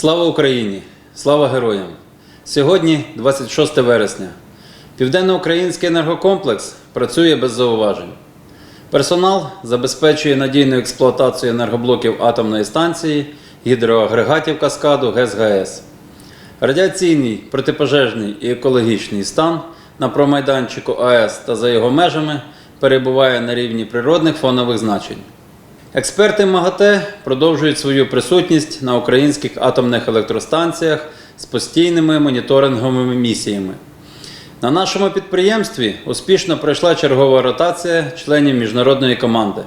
Слава Україні! Слава героям! Сьогодні 26 вересня. Південноукраїнський енергокомплекс працює без зауважень. Персонал забезпечує надійну експлуатацію енергоблоків атомної станції, гідроагрегатів каскаду ГЕС-ГАЕС. Радіаційний, протипожежний і екологічний стан на промайданчику АЕС та за його межами перебуває на рівні природних фонових значень. Експерти МАГАТЕ продовжують свою присутність на українських атомних електростанціях з постійними моніторинговими місіями. На нашому підприємстві успішно пройшла чергова ротація членів міжнародної команди.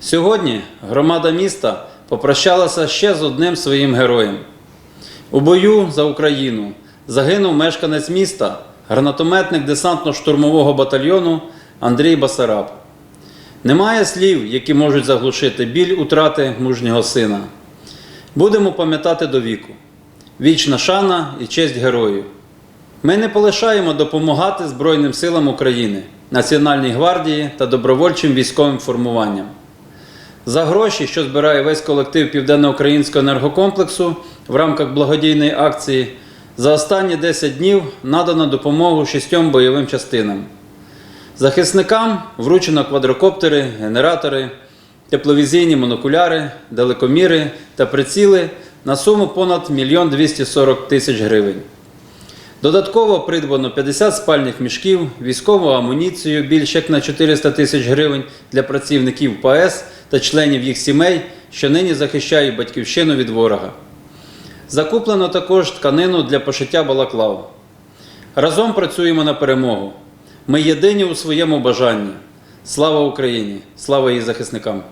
Сьогодні громада міста попрощалася ще з одним своїм героєм. У бою за Україну загинув мешканець міста, гранатометник десантно-штурмового батальйону Андрій Басараб. Немає слів, які можуть заглушити біль утрати мужнього сина. Будемо пам'ятати до віку. Вічна шана і честь героїв. Ми не полишаємо допомагати Збройним силам України, Національній гвардії та добровольчим військовим формуванням. За гроші, що збирає весь колектив Південноукраїнського енергокомплексу в рамках благодійної акції, за останні 10 днів надано допомогу шістьом бойовим частинам. Захисникам вручено квадрокоптери, генератори, тепловізійні монокуляри, далекоміри та приціли на суму понад 1 240 тисяч гривень. Додатково придбано 50 спальних мішків, військову амуніцію більш як на 400 тисяч гривень для працівників ПАЕС та членів їх сімей, що нині захищають батьківщину від ворога. Закуплено також тканину для пошиття балаклав. Разом працюємо на перемогу. Ми єдині у своєму бажанні. Слава Україні! Слава її захисникам!